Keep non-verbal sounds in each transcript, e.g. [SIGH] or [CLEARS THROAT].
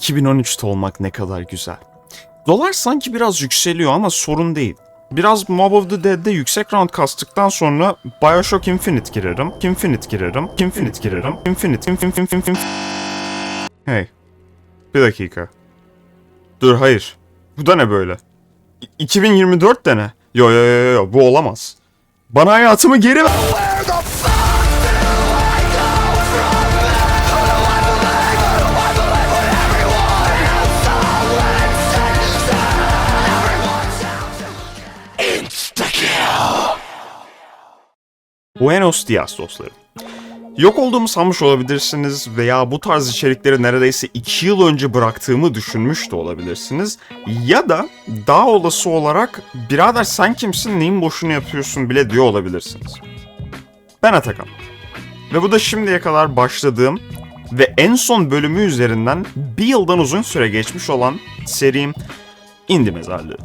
2013'te olmak ne kadar güzel. Dolar sanki biraz yükseliyor ama sorun değil. Biraz Mob of the Dead'de yüksek round kastıktan sonra Bioshock Infinite girerim, Infinite girerim, Infinite girerim, Infinite, Infinite, Infinite, Infinite. Hey, bir dakika. Dur hayır. Bu da ne böyle? İ- 2024 de ne? Yo yo yo yo bu olamaz. Bana hayatımı geri ver. Buenos dias dostlarım. Yok olduğumu sanmış olabilirsiniz veya bu tarz içerikleri neredeyse 2 yıl önce bıraktığımı düşünmüş de olabilirsiniz. Ya da daha olası olarak birader sen kimsin neyin boşuna yapıyorsun bile diyor olabilirsiniz. Ben Atakan. Ve bu da şimdiye kadar başladığım ve en son bölümü üzerinden bir yıldan uzun süre geçmiş olan serim Indie Mezarlığı.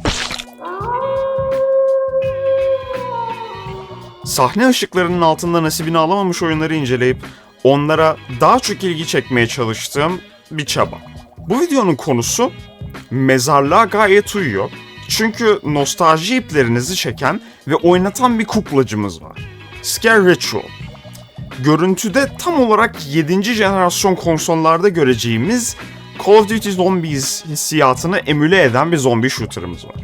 Sahne ışıklarının altında nasibini alamamış oyunları inceleyip onlara daha çok ilgi çekmeye çalıştığım bir çaba. Bu videonun konusu mezarlığa gayet uyuyor. Çünkü nostalji iplerinizi çeken ve oynatan bir kuklacımız var. Scare Ritual. Görüntüde tam olarak 7. jenerasyon konsollarda göreceğimiz Call of Duty Zombies hissiyatını emüle eden bir zombi shooter'ımız var.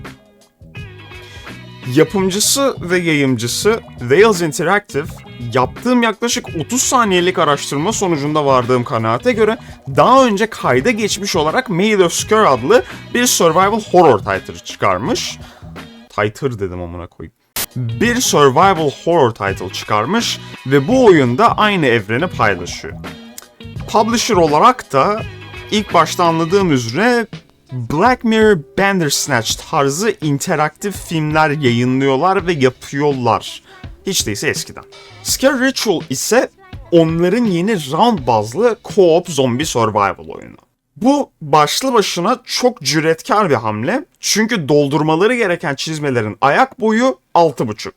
Yapımcısı ve yayımcısı Wales Interactive, yaptığım yaklaşık 30 saniyelik araştırma sonucunda vardığım kanaate göre daha önce kayda geçmiş olarak Maid of Sker adlı bir survival horror title çıkarmış. Title dedim amına koyayım. Bir survival horror title çıkarmış ve bu oyunda aynı evreni paylaşıyor. Publisher olarak da ilk başta anladığım üzere Black Mirror Bandersnatch tarzı interaktif filmler yayınlıyorlar ve yapıyorlar. Hiç değilse eskiden. Scare Ritual ise onların yeni round bazlı co-op zombi survival oyunu. Bu başlı başına çok cüretkar bir hamle çünkü doldurmaları gereken çizmelerin ayak boyu 6.5.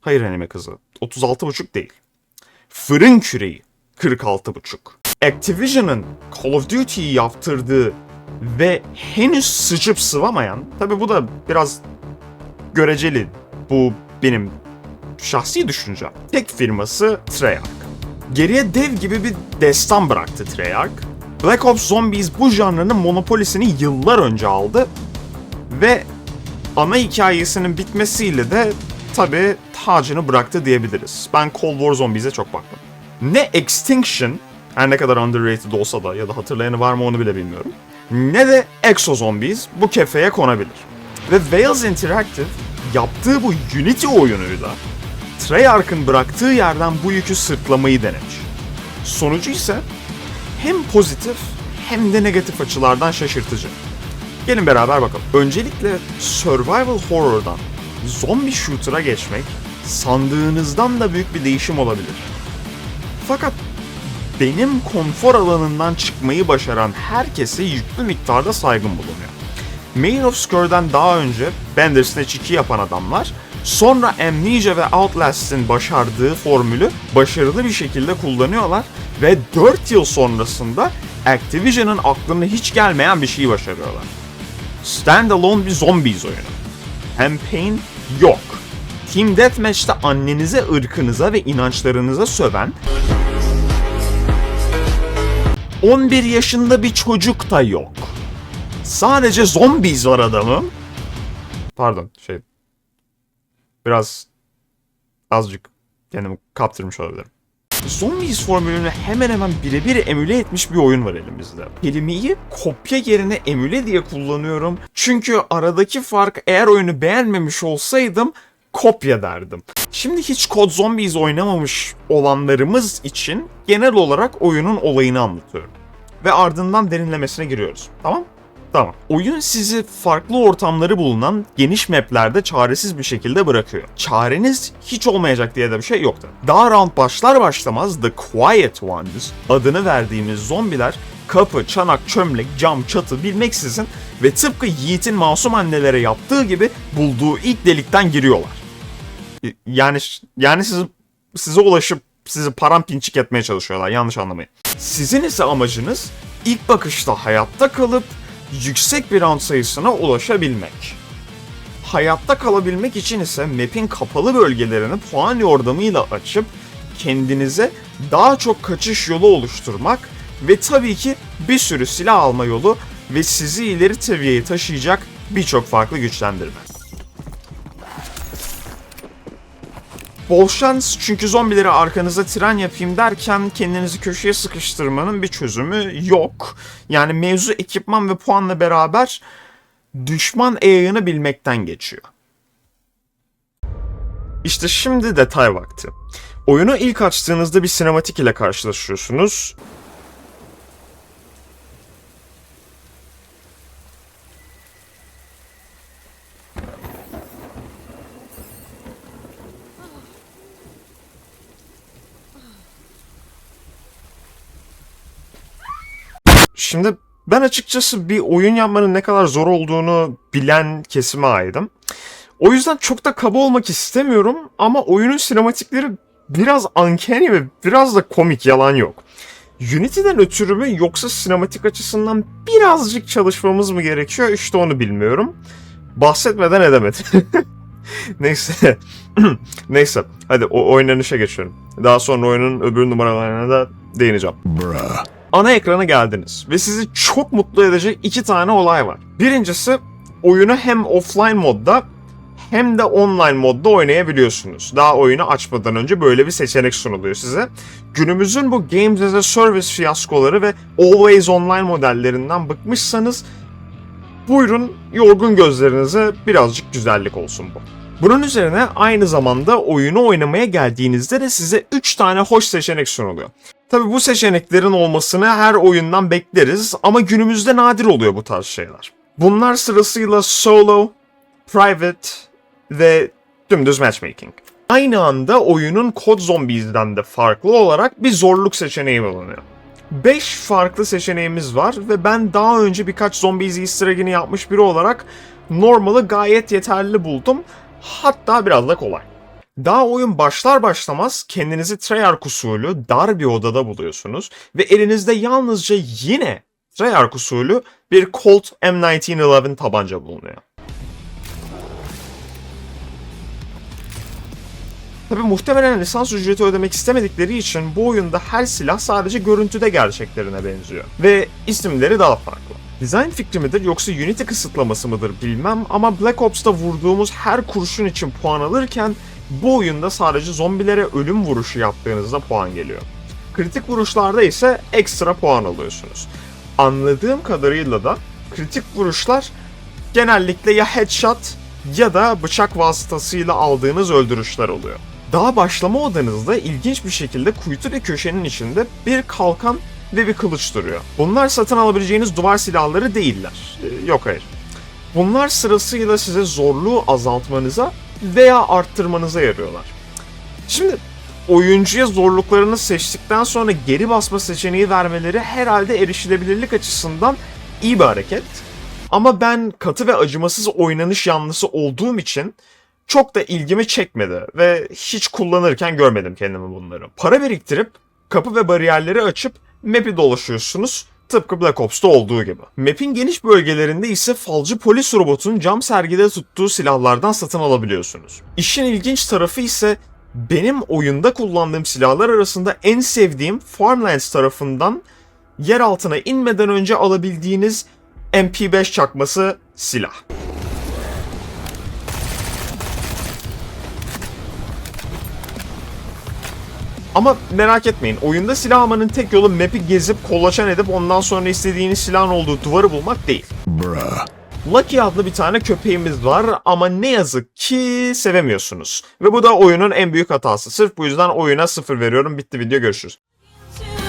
Hayır anime kızı 36.5 değil. Fırın küreği 46.5. Activision'ın Call of Duty'yi yaptırdığı ve henüz sıçıp sıvamayan, tabi bu da biraz göreceli, bu benim şahsi düşüncem. Tek firması Treyarch. Geriye dev gibi bir destan bıraktı Treyarch. Black Ops Zombies bu janrının monopolisini yıllar önce aldı ve ana hikayesinin bitmesiyle de tabi tacını bıraktı diyebiliriz. Ben Cold War Zombies'e çok baktım. Ne Extinction, her ne kadar underrated olsa da ya da hatırlayanı var mı onu bile bilmiyorum ne de Exo Zombies bu kefeye konabilir. Ve Wales Interactive yaptığı bu Unity oyunuyla Treyarch'ın bıraktığı yerden bu yükü sırtlamayı denemiş. Sonucu ise hem pozitif hem de negatif açılardan şaşırtıcı. Gelin beraber bakalım. Öncelikle survival horror'dan zombi shooter'a geçmek sandığınızdan da büyük bir değişim olabilir. Fakat benim konfor alanından çıkmayı başaran herkese yüklü miktarda saygım bulunuyor. Main of Skur'dan daha önce Bandersnatch 2 yapan adamlar, sonra Amnesia ve Outlast'in başardığı formülü başarılı bir şekilde kullanıyorlar ve 4 yıl sonrasında Activision'ın aklına hiç gelmeyen bir şeyi başarıyorlar. Standalone bir zombies oyunu. Campaign yok. Team Deathmatch'te annenize, ırkınıza ve inançlarınıza söven 11 yaşında bir çocuk da yok. Sadece zombies var adamım. Pardon şey. Biraz azıcık kendimi kaptırmış olabilirim. Zombies formülünü hemen hemen birebir emüle etmiş bir oyun var elimizde. Kelimeyi kopya yerine emüle diye kullanıyorum. Çünkü aradaki fark eğer oyunu beğenmemiş olsaydım kopya derdim. Şimdi hiç Code Zombies oynamamış olanlarımız için genel olarak oyunun olayını anlatıyorum. Ve ardından derinlemesine giriyoruz. Tamam? Tamam. Oyun sizi farklı ortamları bulunan geniş maplerde çaresiz bir şekilde bırakıyor. Çareniz hiç olmayacak diye de bir şey yoktu. Daha round başlar başlamaz The Quiet Ones adını verdiğimiz zombiler kapı, çanak, çömlek, cam, çatı bilmeksizin ve tıpkı Yiğit'in masum annelere yaptığı gibi bulduğu ilk delikten giriyorlar. Yani yani sizi size ulaşıp sizi paramparçık etmeye çalışıyorlar. Yanlış anlamayın. Sizin ise amacınız ilk bakışta hayatta kalıp yüksek bir round sayısına ulaşabilmek. Hayatta kalabilmek için ise map'in kapalı bölgelerini puan yordamıyla açıp kendinize daha çok kaçış yolu oluşturmak ve tabii ki bir sürü silah alma yolu ve sizi ileri seviyeye taşıyacak birçok farklı güçlendirme. Bol şans çünkü zombileri arkanıza tren yapayım derken kendinizi köşeye sıkıştırmanın bir çözümü yok. Yani mevzu ekipman ve puanla beraber düşman eğığını bilmekten geçiyor. İşte şimdi detay vakti. Oyunu ilk açtığınızda bir sinematik ile karşılaşıyorsunuz. Şimdi ben açıkçası bir oyun yapmanın ne kadar zor olduğunu bilen kesime aidim. O yüzden çok da kaba olmak istemiyorum ama oyunun sinematikleri biraz uncanny ve biraz da komik yalan yok. Unity'den ötürü mü yoksa sinematik açısından birazcık çalışmamız mı gerekiyor işte onu bilmiyorum. Bahsetmeden edemedim. [LAUGHS] Neyse. [CLEARS THROAT] Neyse. Hadi o oynanışa geçiyorum. Daha sonra oyunun öbür numaralarına da değineceğim. Ana ekrana geldiniz ve sizi çok mutlu edecek iki tane olay var. Birincisi oyunu hem offline modda hem de online modda oynayabiliyorsunuz. Daha oyunu açmadan önce böyle bir seçenek sunuluyor size. Günümüzün bu Games as a Service fiyaskoları ve Always Online modellerinden bıkmışsanız buyurun yorgun gözlerinize birazcık güzellik olsun bu. Bunun üzerine aynı zamanda oyunu oynamaya geldiğinizde de size 3 tane hoş seçenek sunuluyor. Tabi bu seçeneklerin olmasını her oyundan bekleriz ama günümüzde nadir oluyor bu tarz şeyler. Bunlar sırasıyla solo, private ve dümdüz matchmaking. Aynı anda oyunun Code Zombies'den de farklı olarak bir zorluk seçeneği bulunuyor. 5 farklı seçeneğimiz var ve ben daha önce birkaç Zombies easter egg'ini yapmış biri olarak normalı gayet yeterli buldum. Hatta biraz da kolay. Daha oyun başlar başlamaz kendinizi Treyarch usulü dar bir odada buluyorsunuz ve elinizde yalnızca yine Treyarch usulü bir Colt M1911 tabanca bulunuyor. Tabi muhtemelen lisans ücreti ödemek istemedikleri için bu oyunda her silah sadece görüntüde gerçeklerine benziyor. Ve isimleri daha farklı. Design fikri midir yoksa Unity kısıtlaması mıdır bilmem ama Black Ops'ta vurduğumuz her kurşun için puan alırken bu oyunda sadece zombilere ölüm vuruşu yaptığınızda puan geliyor. Kritik vuruşlarda ise ekstra puan alıyorsunuz. Anladığım kadarıyla da kritik vuruşlar genellikle ya headshot ya da bıçak vasıtasıyla aldığınız öldürüşler oluyor. Daha başlama odanızda ilginç bir şekilde kuytu ve köşenin içinde bir kalkan ve bir kılıç duruyor. Bunlar satın alabileceğiniz duvar silahları değiller. Ee, yok hayır. Bunlar sırasıyla size zorluğu azaltmanıza veya arttırmanıza yarıyorlar. Şimdi oyuncuya zorluklarını seçtikten sonra geri basma seçeneği vermeleri herhalde erişilebilirlik açısından iyi bir hareket. Ama ben katı ve acımasız oynanış yanlısı olduğum için çok da ilgimi çekmedi ve hiç kullanırken görmedim kendimi bunları. Para biriktirip kapı ve bariyerleri açıp map'i dolaşıyorsunuz. Tıpkı Black Ops'ta olduğu gibi. Map'in geniş bölgelerinde ise falcı polis robotun cam sergide tuttuğu silahlardan satın alabiliyorsunuz. İşin ilginç tarafı ise benim oyunda kullandığım silahlar arasında en sevdiğim Farmlands tarafından yer altına inmeden önce alabildiğiniz MP5 çakması silah. Ama merak etmeyin oyunda silah almanın tek yolu map'i gezip kolaçan edip ondan sonra istediğiniz silahın olduğu duvarı bulmak değil. Lucky adlı bir tane köpeğimiz var ama ne yazık ki sevemiyorsunuz. Ve bu da oyunun en büyük hatası. Sırf bu yüzden oyuna sıfır veriyorum. Bitti video görüşürüz. İt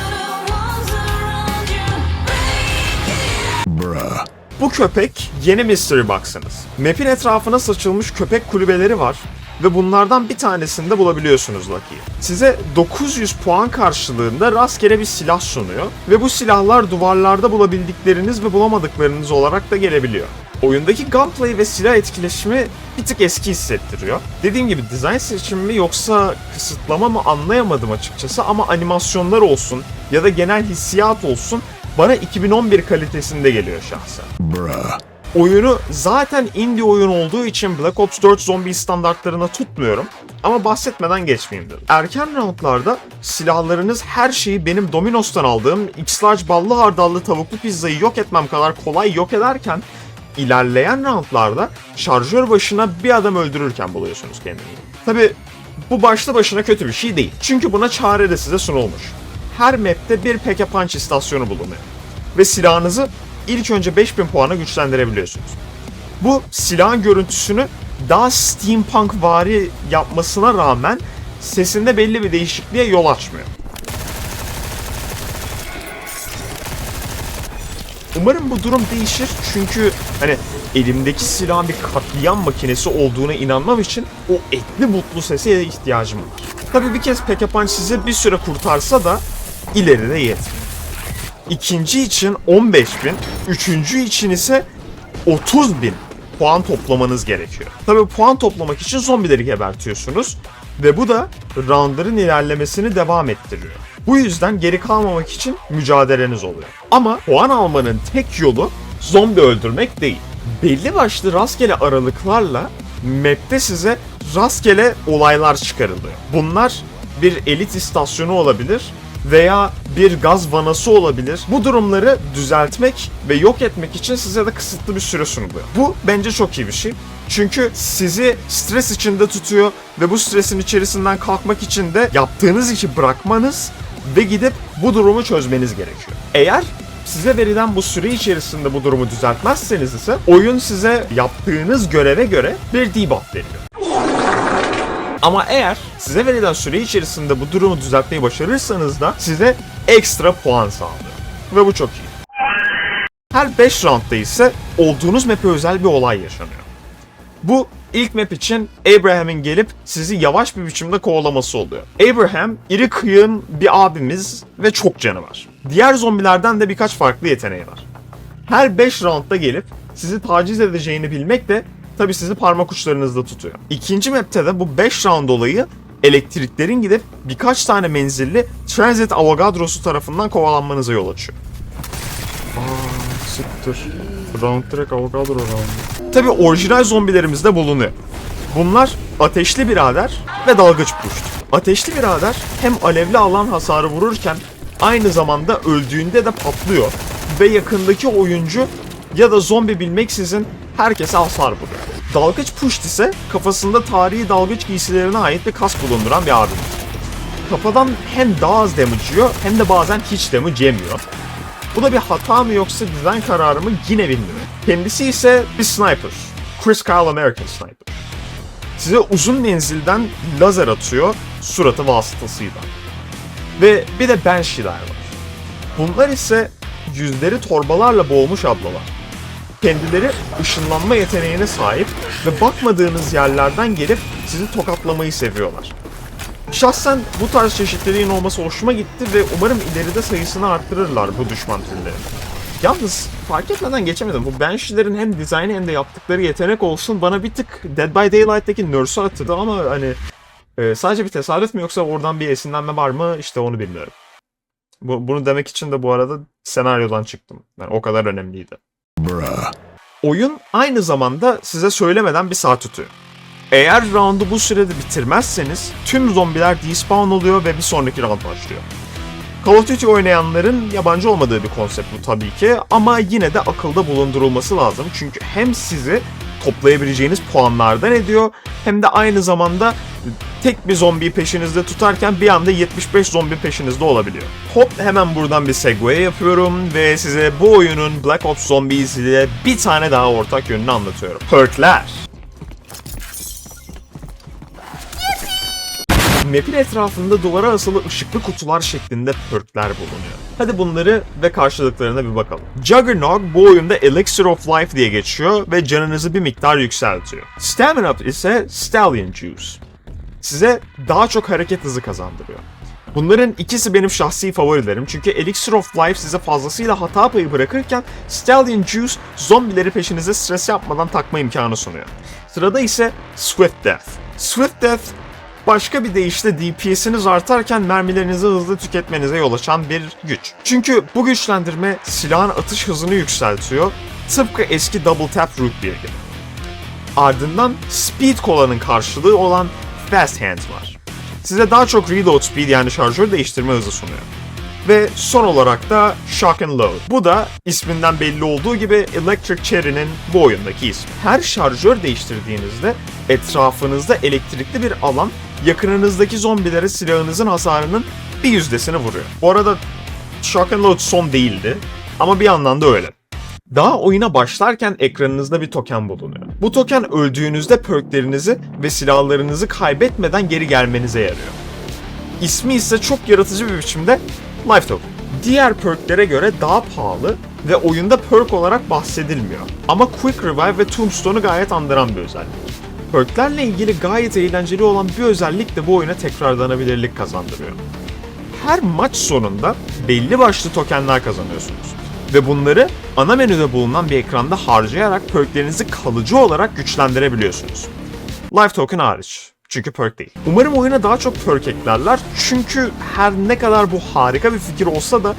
Bu köpek yeni Mystery Box'ınız. Map'in etrafına saçılmış köpek kulübeleri var ve bunlardan bir tanesinde bulabiliyorsunuz Lucky'yi. Size 900 puan karşılığında rastgele bir silah sunuyor ve bu silahlar duvarlarda bulabildikleriniz ve bulamadıklarınız olarak da gelebiliyor. Oyundaki gunplay ve silah etkileşimi bir tık eski hissettiriyor. Dediğim gibi dizayn seçimi mi yoksa kısıtlama mı anlayamadım açıkçası ama animasyonlar olsun ya da genel hissiyat olsun bana 2011 kalitesinde geliyor şahsen. Oyunu zaten indie oyun olduğu için Black Ops 4 zombi standartlarına tutmuyorum. Ama bahsetmeden geçmeyeyim dedim. Erken roundlarda silahlarınız her şeyi benim Domino's'tan aldığım X-Large ballı hardallı tavuklu pizzayı yok etmem kadar kolay yok ederken ilerleyen roundlarda şarjör başına bir adam öldürürken buluyorsunuz kendini. Tabi bu başlı başına kötü bir şey değil. Çünkü buna çare de size sunulmuş. Her map'te bir Peke Punch istasyonu bulunuyor. Ve silahınızı ilk önce 5000 puana güçlendirebiliyorsunuz. Bu silahın görüntüsünü daha steampunk vari yapmasına rağmen sesinde belli bir değişikliğe yol açmıyor. Umarım bu durum değişir çünkü hani elimdeki silahın bir katliam makinesi olduğuna inanmam için o etli mutlu sese ihtiyacım var. Tabii bir kez Pekka Punch sizi bir süre kurtarsa da ileride yetmiyor. İkinci için 15 bin, üçüncü için ise 30 bin puan toplamanız gerekiyor. Tabii puan toplamak için zombileri gebertiyorsunuz ve bu da roundların ilerlemesini devam ettiriyor. Bu yüzden geri kalmamak için mücadeleniz oluyor. Ama puan almanın tek yolu zombi öldürmek değil. Belli başlı rastgele aralıklarla map'te size rastgele olaylar çıkarılıyor. Bunlar bir elit istasyonu olabilir veya bir gaz vanası olabilir. Bu durumları düzeltmek ve yok etmek için size de kısıtlı bir süre sunuluyor. Bu bence çok iyi bir şey. Çünkü sizi stres içinde tutuyor ve bu stresin içerisinden kalkmak için de yaptığınız işi bırakmanız ve gidip bu durumu çözmeniz gerekiyor. Eğer size verilen bu süre içerisinde bu durumu düzeltmezseniz ise oyun size yaptığınız göreve göre bir debuff veriyor. Ama eğer size verilen süre içerisinde bu durumu düzeltmeyi başarırsanız da size ekstra puan sağlıyor. Ve bu çok iyi. Her 5 roundda ise olduğunuz map'e özel bir olay yaşanıyor. Bu ilk map için Abraham'in gelip sizi yavaş bir biçimde kovalaması oluyor. Abraham iri kıyığın bir abimiz ve çok canı var. Diğer zombilerden de birkaç farklı yeteneği var. Her 5 roundda gelip sizi taciz edeceğini bilmek de tabi sizi parmak uçlarınızda tutuyor. İkinci map'te de bu 5 round olayı elektriklerin gidip birkaç tane menzilli Transit Avogadro'su tarafından kovalanmanıza yol açıyor. Aa, siktir. Round direkt Avogadro round. Tabi orijinal zombilerimiz de bulunuyor. Bunlar ateşli birader ve dalgıç puşt. Ateşli birader hem alevli alan hasarı vururken aynı zamanda öldüğünde de patlıyor. Ve yakındaki oyuncu ya da zombi bilmeksizin herkese hasar vuruyor. Dalgıç puşt ise kafasında tarihi dalgıç giysilerine ait bir kask bulunduran bir abimiz. Kafadan hem daha az damage hem de bazen hiç damage yemiyor. Bu da bir hata mı yoksa dizayn kararı mı yine bilmiyorum. Kendisi ise bir sniper. Chris Kyle American Sniper. Size uzun menzilden lazer atıyor suratı vasıtasıyla. Ve bir de Banshee'ler var. Bunlar ise yüzleri torbalarla boğulmuş ablalar. Kendileri ışınlanma yeteneğine sahip ve bakmadığınız yerlerden gelip sizi tokatlamayı seviyorlar. Şahsen bu tarz çeşitliliğin olması hoşuma gitti ve umarım ileride sayısını arttırırlar bu düşman türleri. Yalnız fark etmeden geçemedim. Bu Banshee'lerin hem dizaynı hem de yaptıkları yetenek olsun bana bir tık Dead by Daylight'taki Nurse'u hatırladı ama hani e, sadece bir tesadüf mü yoksa oradan bir esinlenme var mı işte onu bilmiyorum. Bu, bunu demek için de bu arada senaryodan çıktım. Yani o kadar önemliydi. Oyun aynı zamanda size söylemeden bir saat tutuyor. Eğer roundu bu sürede bitirmezseniz tüm zombiler despawn oluyor ve bir sonraki round başlıyor. Call of Duty oynayanların yabancı olmadığı bir konsept bu tabii ki ama yine de akılda bulundurulması lazım. Çünkü hem sizi toplayabileceğiniz puanlardan ediyor hem de aynı zamanda tek bir zombiyi peşinizde tutarken bir anda 75 zombi peşinizde olabiliyor. Hop hemen buradan bir segue yapıyorum ve size bu oyunun Black Ops Zombies ile bir tane daha ortak yönünü anlatıyorum. Perkler. Map'in etrafında duvara asılı ışıklı kutular şeklinde perkler bulunuyor. Hadi bunları ve karşılıklarına bir bakalım. Juggernaut bu oyunda Elixir of Life diye geçiyor ve canınızı bir miktar yükseltiyor. Stamina ise Stallion Juice. Size daha çok hareket hızı kazandırıyor. Bunların ikisi benim şahsi favorilerim çünkü Elixir of Life size fazlasıyla hata payı bırakırken Stallion Juice zombileri peşinize stres yapmadan takma imkanı sunuyor. Sırada ise Swift Death. Swift Death Başka bir deyişle DPS'iniz artarken mermilerinizi hızlı tüketmenize yol açan bir güç. Çünkü bu güçlendirme silahın atış hızını yükseltiyor. Tıpkı eski Double Tap Root 1 gibi. Ardından Speed Cola'nın karşılığı olan Fast Hands var. Size daha çok reload speed yani şarjör değiştirme hızı sunuyor. Ve son olarak da Shock and Load. Bu da isminden belli olduğu gibi Electric Cherry'nin bu oyundaki ismi. Her şarjör değiştirdiğinizde etrafınızda elektrikli bir alan yakınınızdaki zombilere silahınızın hasarının bir yüzdesini vuruyor. Bu arada Shock and Load son değildi ama bir yandan da öyle. Daha oyuna başlarken ekranınızda bir token bulunuyor. Bu token öldüğünüzde perklerinizi ve silahlarınızı kaybetmeden geri gelmenize yarıyor. İsmi ise çok yaratıcı bir biçimde Life Token. Diğer perklere göre daha pahalı ve oyunda perk olarak bahsedilmiyor. Ama Quick Revive ve Tombstone'u gayet andıran bir özellik. Perklerle ilgili gayet eğlenceli olan bir özellik de bu oyuna tekrarlanabilirlik kazandırıyor. Her maç sonunda belli başlı tokenler kazanıyorsunuz. Ve bunları ana menüde bulunan bir ekranda harcayarak perklerinizi kalıcı olarak güçlendirebiliyorsunuz. Life Token hariç. Çünkü perk değil. Umarım oyuna daha çok perk eklerler. Çünkü her ne kadar bu harika bir fikir olsa da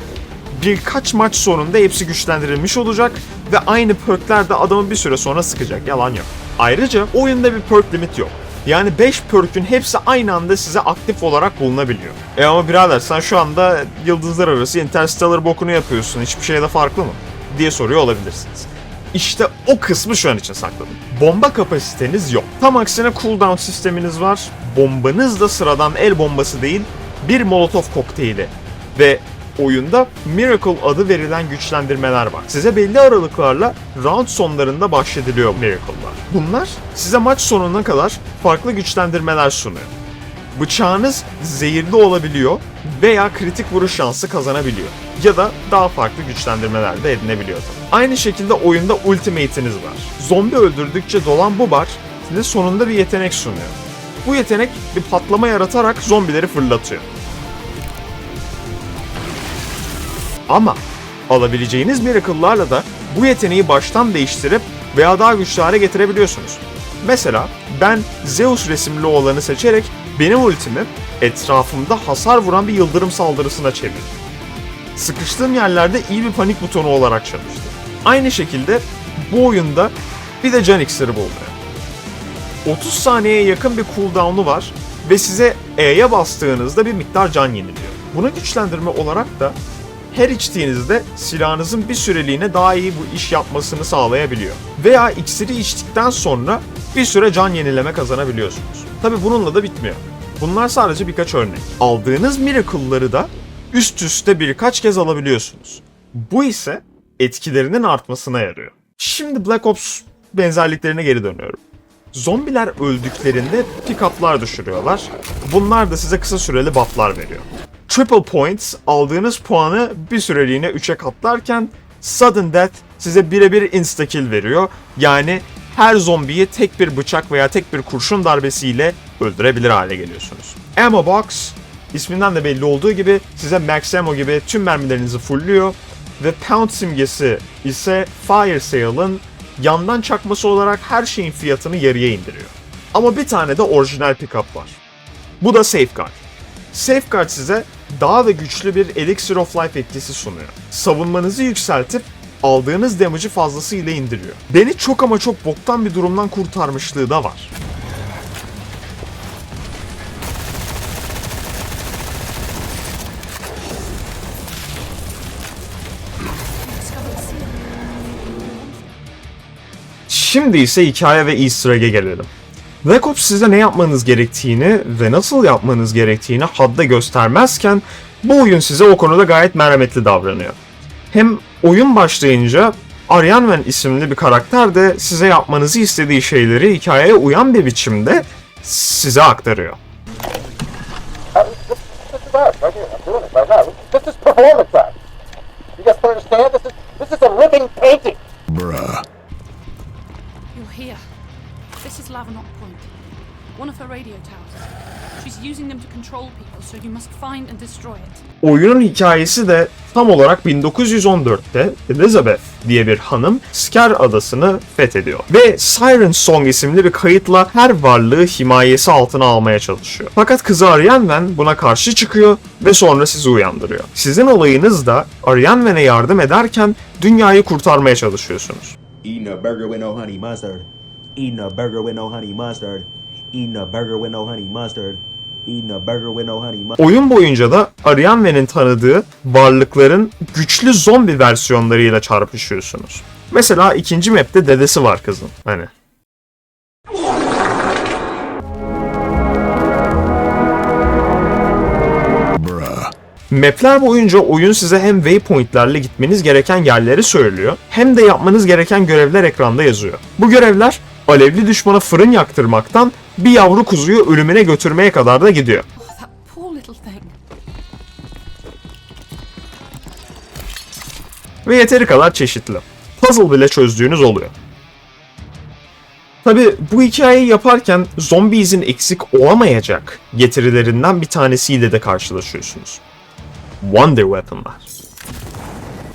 birkaç maç sonunda hepsi güçlendirilmiş olacak ve aynı perkler de adamı bir süre sonra sıkacak. Yalan yok. Ayrıca oyunda bir perk limit yok. Yani 5 perk'ün hepsi aynı anda size aktif olarak bulunabiliyor. E ama birader sen şu anda yıldızlar arası Interstellar bokunu yapıyorsun. Hiçbir şeyde farklı mı? diye soruyor olabilirsiniz. İşte o kısmı şu an için sakladım. Bomba kapasiteniz yok. Tam aksine cooldown sisteminiz var. Bombanız da sıradan el bombası değil, bir molotof kokteyli. Ve oyunda Miracle adı verilen güçlendirmeler var. Size belli aralıklarla round sonlarında bahşediliyor Miracle'lar. Bunlar size maç sonuna kadar farklı güçlendirmeler sunuyor. Bıçağınız zehirli olabiliyor veya kritik vuruş şansı kazanabiliyor. Ya da daha farklı güçlendirmeler de edinebiliyor. Aynı şekilde oyunda ultimate'iniz var. Zombi öldürdükçe dolan bu bar size sonunda bir yetenek sunuyor. Bu yetenek bir patlama yaratarak zombileri fırlatıyor. Ama alabileceğiniz miracle'larla da bu yeteneği baştan değiştirip veya daha güçlü hale getirebiliyorsunuz. Mesela ben Zeus resimli olanı seçerek benim ultimi etrafımda hasar vuran bir yıldırım saldırısına çevirdim. Sıkıştığım yerlerde iyi bir panik butonu olarak çalıştı. Aynı şekilde bu oyunda bir de can iksiri bulunuyor. 30 saniyeye yakın bir cooldown'u var ve size E'ye bastığınızda bir miktar can yeniliyor. Buna güçlendirme olarak da her içtiğinizde silahınızın bir süreliğine daha iyi bu iş yapmasını sağlayabiliyor. Veya iksiri içtikten sonra bir süre can yenileme kazanabiliyorsunuz. Tabi bununla da bitmiyor. Bunlar sadece birkaç örnek. Aldığınız miracle'ları da üst üste birkaç kez alabiliyorsunuz. Bu ise etkilerinin artmasına yarıyor. Şimdi Black Ops benzerliklerine geri dönüyorum. Zombiler öldüklerinde pick-up'lar düşürüyorlar. Bunlar da size kısa süreli buff'lar veriyor. Triple Points aldığınız puanı bir süreliğine 3'e katlarken Sudden Death size birebir insta kill veriyor. Yani her zombiyi tek bir bıçak veya tek bir kurşun darbesiyle öldürebilir hale geliyorsunuz. Ammo Box isminden de belli olduğu gibi size max ammo gibi tüm mermilerinizi fullüyor ve pound simgesi ise Fire Sale'ın yandan çakması olarak her şeyin fiyatını yarıya indiriyor. Ama bir tane de orijinal pickup var. Bu da Safeguard. Safeguard size daha da güçlü bir Elixir of Life etkisi sunuyor. Savunmanızı yükseltip aldığınız damage'ı fazlasıyla indiriyor. Beni çok ama çok boktan bir durumdan kurtarmışlığı da var. Şimdi ise hikaye ve easter egg'e gelelim. Black Ops size ne yapmanız gerektiğini ve nasıl yapmanız gerektiğini hadde göstermezken bu oyun size o konuda gayet merhametli davranıyor. Hem oyun başlayınca Aryanven isimli bir karakter de size yapmanızı istediği şeyleri hikayeye uyan bir biçimde size aktarıyor. This is performance art. You guys understand? This is Oyunun hikayesi de Tam olarak 1914'te Elizabeth diye bir hanım Sker adasını fethediyor. Ve Siren Song isimli bir kayıtla her varlığı himayesi altına almaya çalışıyor. Fakat kızı Arianwen buna karşı çıkıyor ve sonra sizi uyandırıyor. Sizin olayınız da Arianwen'e yardım ederken dünyayı kurtarmaya çalışıyorsunuz. Eating a burger with no honey mustard. Eating a burger with no honey mustard. Eating a burger with no honey mustard. Oyun boyunca da Arianwen'in tanıdığı varlıkların güçlü zombi versiyonlarıyla çarpışıyorsunuz. Mesela ikinci map'te dedesi var kızın. Hani. Map'ler boyunca oyun size hem waypointlerle gitmeniz gereken yerleri söylüyor, hem de yapmanız gereken görevler ekranda yazıyor. Bu görevler alevli düşmana fırın yaktırmaktan bir yavru kuzuyu ölümüne götürmeye kadar da gidiyor. Ve yeteri kadar çeşitli. Puzzle bile çözdüğünüz oluyor. Tabi bu hikayeyi yaparken zombies'in eksik olamayacak getirilerinden bir tanesiyle de karşılaşıyorsunuz. Wonder Weapon'lar.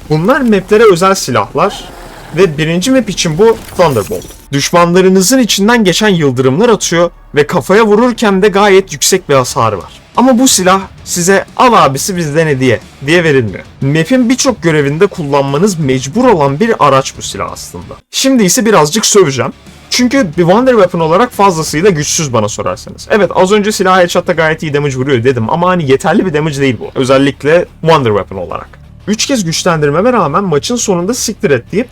Bunlar maplere özel silahlar ve birinci map için bu Thunderbolt. Düşmanlarınızın içinden geçen yıldırımlar atıyor ve kafaya vururken de gayet yüksek bir hasar var. Ama bu silah size al abisi bizden hediye diye verilmiyor. Map'in birçok görevinde kullanmanız mecbur olan bir araç bu silah aslında. Şimdi ise birazcık söveceğim. Çünkü bir Wonder Weapon olarak fazlasıyla güçsüz bana sorarsanız. Evet az önce silah headshot'ta gayet iyi damage vuruyor dedim ama hani yeterli bir damage değil bu. Özellikle Wonder Weapon olarak. 3 kez güçlendirmeme rağmen maçın sonunda siktir et deyip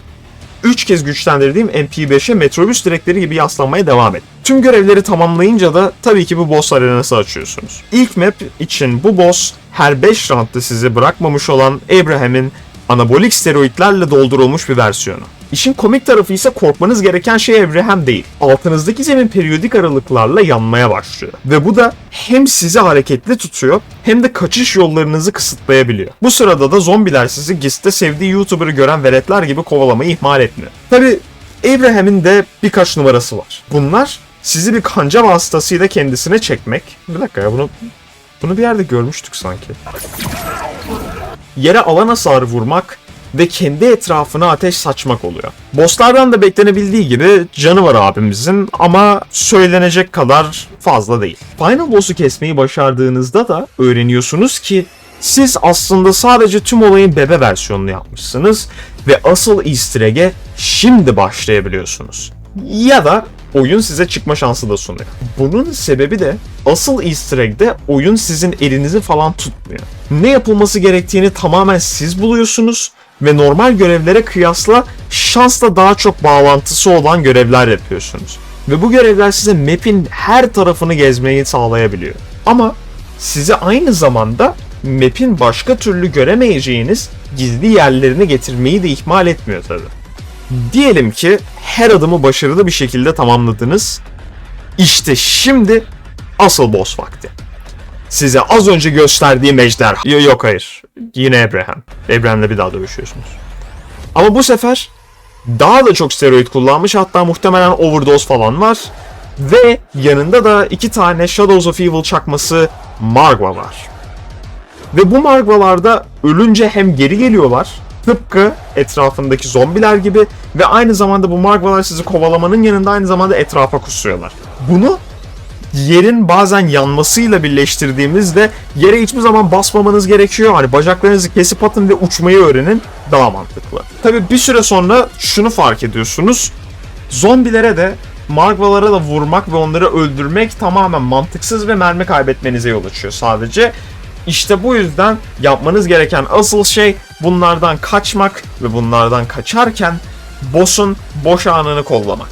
3 kez güçlendirdiğim MP5'e metrobüs direkleri gibi yaslanmaya devam et. Tüm görevleri tamamlayınca da tabii ki bu boss arenası açıyorsunuz. İlk map için bu boss her 5 roundda sizi bırakmamış olan Abraham'in anabolik steroidlerle doldurulmuş bir versiyonu. İşin komik tarafı ise korkmanız gereken şey Abraham değil. Altınızdaki zemin periyodik aralıklarla yanmaya başlıyor. Ve bu da hem sizi hareketli tutuyor hem de kaçış yollarınızı kısıtlayabiliyor. Bu sırada da zombiler sizi GIS'te sevdiği YouTuber'ı gören veletler gibi kovalamayı ihmal etmiyor. Tabi Abraham'in de birkaç numarası var. Bunlar sizi bir kanca vasıtasıyla kendisine çekmek. Bir dakika ya bunu bunu bir yerde görmüştük sanki. Yere alan hasarı vurmak ve kendi etrafına ateş saçmak oluyor. Bosslardan da beklenebildiği gibi canı var abimizin ama söylenecek kadar fazla değil. Final boss'u kesmeyi başardığınızda da öğreniyorsunuz ki siz aslında sadece tüm olayın bebe versiyonunu yapmışsınız ve asıl easter egg'e şimdi başlayabiliyorsunuz. Ya da oyun size çıkma şansı da sunuyor. Bunun sebebi de asıl easter egg'de oyun sizin elinizi falan tutmuyor. Ne yapılması gerektiğini tamamen siz buluyorsunuz ve normal görevlere kıyasla şansla daha çok bağlantısı olan görevler yapıyorsunuz. Ve bu görevler size map'in her tarafını gezmeyi sağlayabiliyor. Ama size aynı zamanda map'in başka türlü göremeyeceğiniz gizli yerlerini getirmeyi de ihmal etmiyor tabi. Diyelim ki her adımı başarılı bir şekilde tamamladınız. İşte şimdi asıl boss vakti. Size az önce gösterdiğim ejderha. Yo- Yok hayır. Yine Abraham. Abraham'la bir daha dövüşüyorsunuz. Ama bu sefer daha da çok steroid kullanmış hatta muhtemelen overdose falan var. Ve yanında da iki tane Shadows of Evil çakması Margwa var. Ve bu Margwalarda ölünce hem geri geliyorlar tıpkı etrafındaki zombiler gibi ve aynı zamanda bu Margwalar sizi kovalamanın yanında aynı zamanda etrafa kusuyorlar. Bunu yerin bazen yanmasıyla birleştirdiğimizde yere hiçbir zaman basmamanız gerekiyor. Hani bacaklarınızı kesip atın ve uçmayı öğrenin daha mantıklı. Tabi bir süre sonra şunu fark ediyorsunuz. Zombilere de Margvalara da vurmak ve onları öldürmek tamamen mantıksız ve mermi kaybetmenize yol açıyor sadece. İşte bu yüzden yapmanız gereken asıl şey bunlardan kaçmak ve bunlardan kaçarken boss'un boş anını kollamak.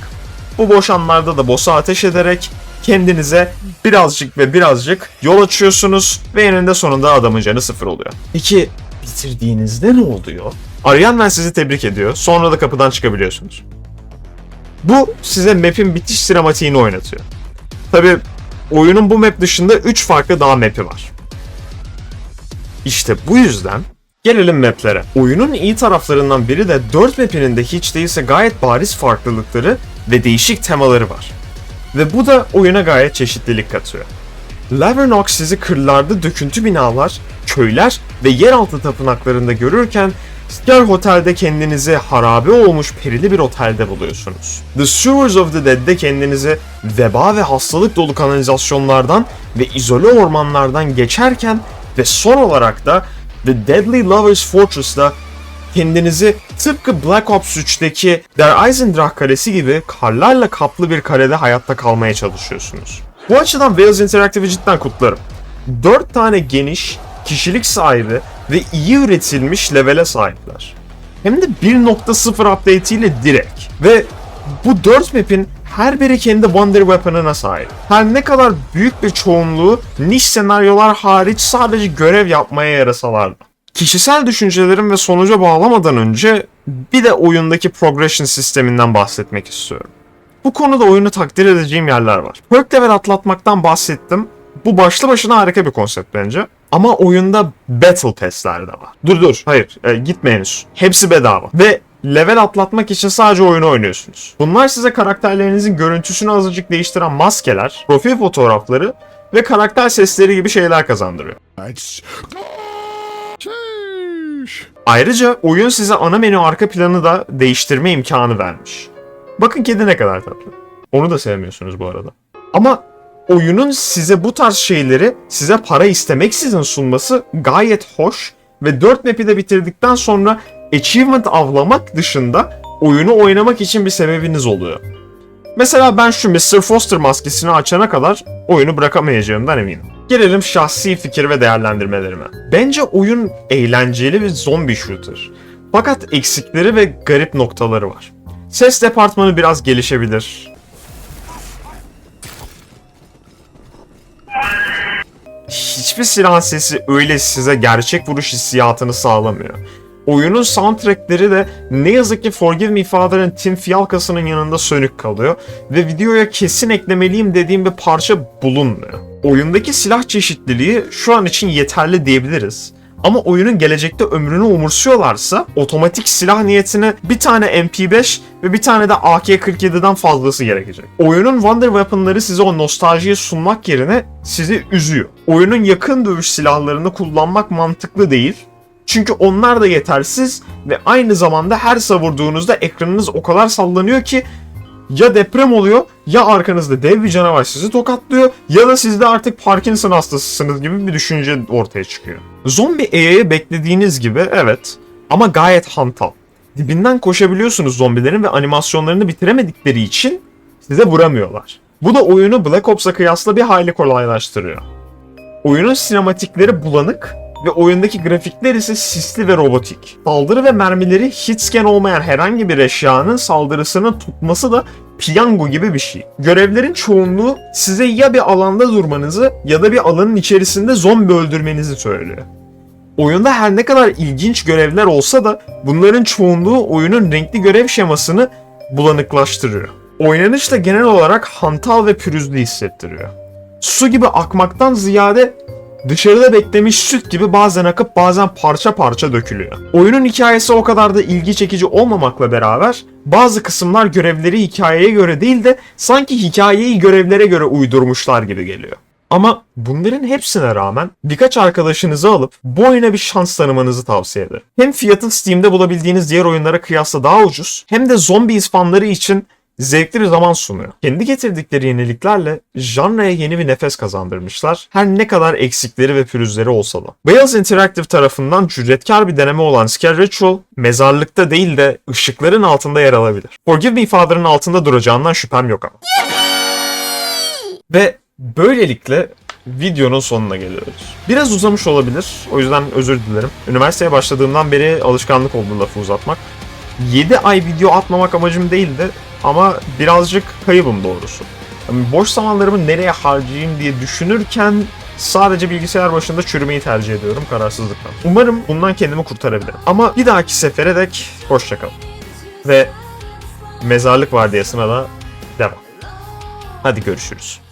Bu boş anlarda da boss'a ateş ederek kendinize birazcık ve birazcık yol açıyorsunuz ve eninde sonunda adamın canı sıfır oluyor. Peki bitirdiğinizde ne oluyor? Arayan ben sizi tebrik ediyor. Sonra da kapıdan çıkabiliyorsunuz. Bu size map'in bitiş sinematiğini oynatıyor. Tabi oyunun bu map dışında 3 farklı daha map'i var. İşte bu yüzden gelelim maplere. Oyunun iyi taraflarından biri de 4 map'inin de hiç değilse gayet bariz farklılıkları ve değişik temaları var. Ve bu da oyuna gayet çeşitlilik katıyor. Lavernock sizi kırlarda döküntü binalar, köyler ve yeraltı tapınaklarında görürken Sker Hotel'de kendinizi harabe olmuş perili bir otelde buluyorsunuz. The Sewers of the Dead'de kendinizi veba ve hastalık dolu kanalizasyonlardan ve izole ormanlardan geçerken ve son olarak da The Deadly Lovers Fortress'da kendinizi tıpkı Black Ops 3'teki Der Eisendrach Kalesi gibi karlarla kaplı bir kalede hayatta kalmaya çalışıyorsunuz. Bu açıdan Wales Interactive'i cidden kutlarım. 4 tane geniş, kişilik sahibi ve iyi üretilmiş levele sahipler. Hem de 1.0 update ile direkt. Ve bu 4 map'in her biri kendi Wonder Weapon'ına sahip. Her ne kadar büyük bir çoğunluğu niş senaryolar hariç sadece görev yapmaya yarasalar. Kişisel düşüncelerim ve sonuca bağlamadan önce bir de oyundaki progression sisteminden bahsetmek istiyorum. Bu konuda oyunu takdir edeceğim yerler var. Perk level atlatmaktan bahsettim. Bu başlı başına harika bir konsept bence. Ama oyunda Battle Pass'ler de var. Dur dur, hayır, e, gitme henüz. Hepsi bedava. Ve level atlatmak için sadece oyunu oynuyorsunuz. Bunlar size karakterlerinizin görüntüsünü azıcık değiştiren maskeler, profil fotoğrafları ve karakter sesleri gibi şeyler kazandırıyor. Ayrıca oyun size ana menü arka planı da değiştirme imkanı vermiş. Bakın kedi ne kadar tatlı. Onu da sevmiyorsunuz bu arada. Ama oyunun size bu tarz şeyleri size para istemeksizin sunması gayet hoş ve 4 map'i de bitirdikten sonra achievement avlamak dışında oyunu oynamak için bir sebebiniz oluyor. Mesela ben şu Mr. Foster maskesini açana kadar oyunu bırakamayacağımdan eminim. Gelelim şahsi fikir ve değerlendirmelerime. Bence oyun eğlenceli bir zombi shooter. Fakat eksikleri ve garip noktaları var. Ses departmanı biraz gelişebilir. Hiçbir silah sesi öyle size gerçek vuruş hissiyatını sağlamıyor. Oyunun soundtrackleri de ne yazık ki Forgive Me Father'ın Tim Fialkas'ının yanında sönük kalıyor ve videoya kesin eklemeliyim dediğim bir parça bulunmuyor. Oyundaki silah çeşitliliği şu an için yeterli diyebiliriz. Ama oyunun gelecekte ömrünü umursuyorlarsa otomatik silah niyetine bir tane MP5 ve bir tane de AK-47'den fazlası gerekecek. Oyunun Wonder Weapon'ları size o nostaljiyi sunmak yerine sizi üzüyor. Oyunun yakın dövüş silahlarını kullanmak mantıklı değil. Çünkü onlar da yetersiz ve aynı zamanda her savurduğunuzda ekranınız o kadar sallanıyor ki ya deprem oluyor ya arkanızda dev bir canavar sizi tokatlıyor ya da siz de artık Parkinson hastasısınız gibi bir düşünce ortaya çıkıyor. Zombi AI'yi beklediğiniz gibi evet ama gayet hantal. Dibinden koşabiliyorsunuz zombilerin ve animasyonlarını bitiremedikleri için size vuramıyorlar. Bu da oyunu Black Ops'a kıyasla bir hayli kolaylaştırıyor. Oyunun sinematikleri bulanık ve oyundaki grafikler ise sisli ve robotik. Saldırı ve mermileri hitscan olmayan herhangi bir eşyanın saldırısını tutması da piyango gibi bir şey. Görevlerin çoğunluğu size ya bir alanda durmanızı ya da bir alanın içerisinde zombi öldürmenizi söylüyor. Oyunda her ne kadar ilginç görevler olsa da bunların çoğunluğu oyunun renkli görev şemasını bulanıklaştırıyor. Oynanış da genel olarak hantal ve pürüzlü hissettiriyor. Su gibi akmaktan ziyade dışarıda beklemiş süt gibi bazen akıp bazen parça parça dökülüyor. Oyunun hikayesi o kadar da ilgi çekici olmamakla beraber bazı kısımlar görevleri hikayeye göre değil de sanki hikayeyi görevlere göre uydurmuşlar gibi geliyor. Ama bunların hepsine rağmen birkaç arkadaşınızı alıp bu oyuna bir şans tanımanızı tavsiye ederim. Hem fiyatı Steam'de bulabildiğiniz diğer oyunlara kıyasla daha ucuz hem de Zombies fanları için zevkli bir zaman sunuyor. Kendi getirdikleri yeniliklerle janraya yeni bir nefes kazandırmışlar. Her ne kadar eksikleri ve pürüzleri olsa da. Wales Interactive tarafından cüretkar bir deneme olan Scare Ritual, mezarlıkta değil de ışıkların altında yer alabilir. Forgive Me Father'ın altında duracağından şüphem yok ama. Ve böylelikle videonun sonuna geliyoruz. Biraz uzamış olabilir. O yüzden özür dilerim. Üniversiteye başladığımdan beri alışkanlık oldu lafı uzatmak. 7 ay video atmamak amacım değildi ama birazcık kaybım doğrusu. Yani boş zamanlarımı nereye harcayayım diye düşünürken sadece bilgisayar başında çürümeyi tercih ediyorum kararsızlıktan. Umarım bundan kendimi kurtarabilirim. Ama bir dahaki sefere dek hoşçakalın. Ve mezarlık vardiyasına da devam. Hadi görüşürüz.